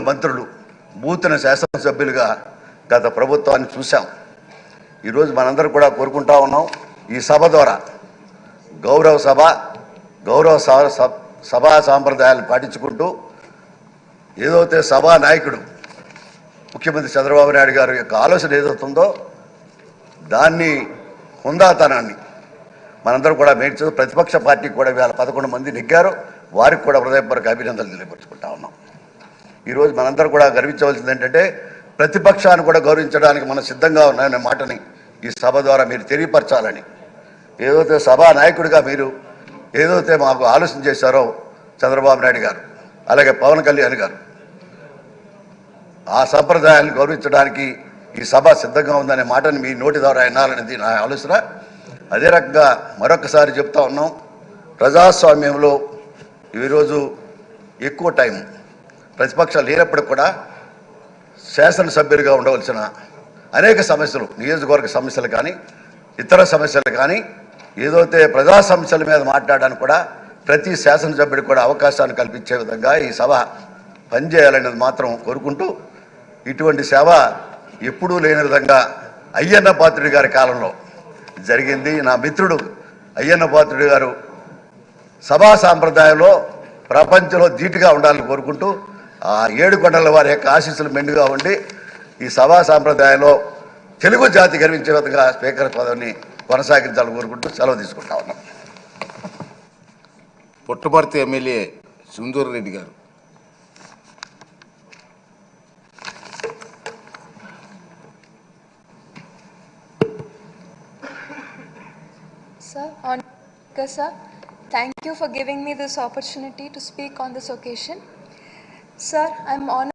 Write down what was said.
మంత్రులు నూతన శాసనసభ్యులుగా గత ప్రభుత్వాన్ని చూశాం. ఈరోజు మనందరం కూడా కోరుకుంటా ఉన్నాం ఈ సభ ద్వారా. గౌరవ సభ గౌరవ సభా సాంప్రదాయాలు పాటించుకుంటూ ఏదైతే సభా నాయకుడు ముఖ్యమంత్రి చంద్రబాబు నాయుడు గారి యొక్క ఆలోచన ఏదవుతుందో దాన్ని హుందాతనాన్ని మనందరం కూడా మేడ్చు ప్రతిపక్ష పార్టీకి కూడా వేల పదకొండు మంది నెగ్గారు. వారికి కూడా హృదయపూర్వక అభినందనలు తెలియపరుచుకుంటాం ఈరోజు మనందరం కూడా గర్వించవలసింది ఏంటంటే ప్రతిపక్షాన్ని కూడా గౌరవించడానికి మనం సిద్ధంగా ఉన్నాయనే మాటని ఈ సభ ద్వారా మీరు తెలియపరచాలని. ఏదైతే సభా నాయకుడిగా మీరు ఏదైతే మాకు ఆలోచన చేశారో చంద్రబాబు నాయుడు గారు అలాగే పవన్ కళ్యాణ్ గారు ఆ సంప్రదాయాన్ని గౌరవించడానికి ఈ సభ సిద్ధంగా ఉందనే మాటని మీ నోటి ద్వారా వినాలనేది నా ఆలోచన. అదే రకంగా మరొకసారి చెప్తా ఉన్నాం ప్రజాస్వామ్యంలో ఈరోజు ఎక్కువ టైం ప్రతిపక్షాలు లేనప్పుడు కూడా శాసనసభ్యులుగా ఉండవలసిన అనేక సమస్యలు నియోజకవర్గ సమస్యలు కానీ ఇతర సమస్యలు కానీ ఏదైతే ప్రజా సమస్యల మీద మాట్లాడడానికి కూడా ప్రతి శాసనసభ్యుడికి కూడా అవకాశాన్ని కల్పించే విధంగా ఈ సభ పనిచేయాలనేది మాత్రం కోరుకుంటూ ఇటువంటి సేవ ఎప్పుడూ లేని విధంగా అయ్యన్న పాత్రుడి గారి కాలంలో జరిగింది. నా మిత్రుడు అయ్యన్న పాత్రుడి గారు సభా సాంప్రదాయంలో ప్రపంచంలో ధీటుగా ఉండాలని కోరుకుంటూ ఆ ఏడు కొండల వారి యొక్క ఆశీస్సులు మెండుగా ఉండి ఈ సభా సాంప్రదాయంలో తెలుగు జాతి గర్వించే విధంగా స్పీకర్ పదవిని కొనసాగించాలని కోరుకుంటూ సెలవు తీసుకుంటా ఉన్నాం పుట్టపర్తి ఎమ్మెల్యే సుందూర్ రెడ్డి గారు Sir, on, sir, thank you for giving me this opportunity to speak on this occasion. Sir, I'm honored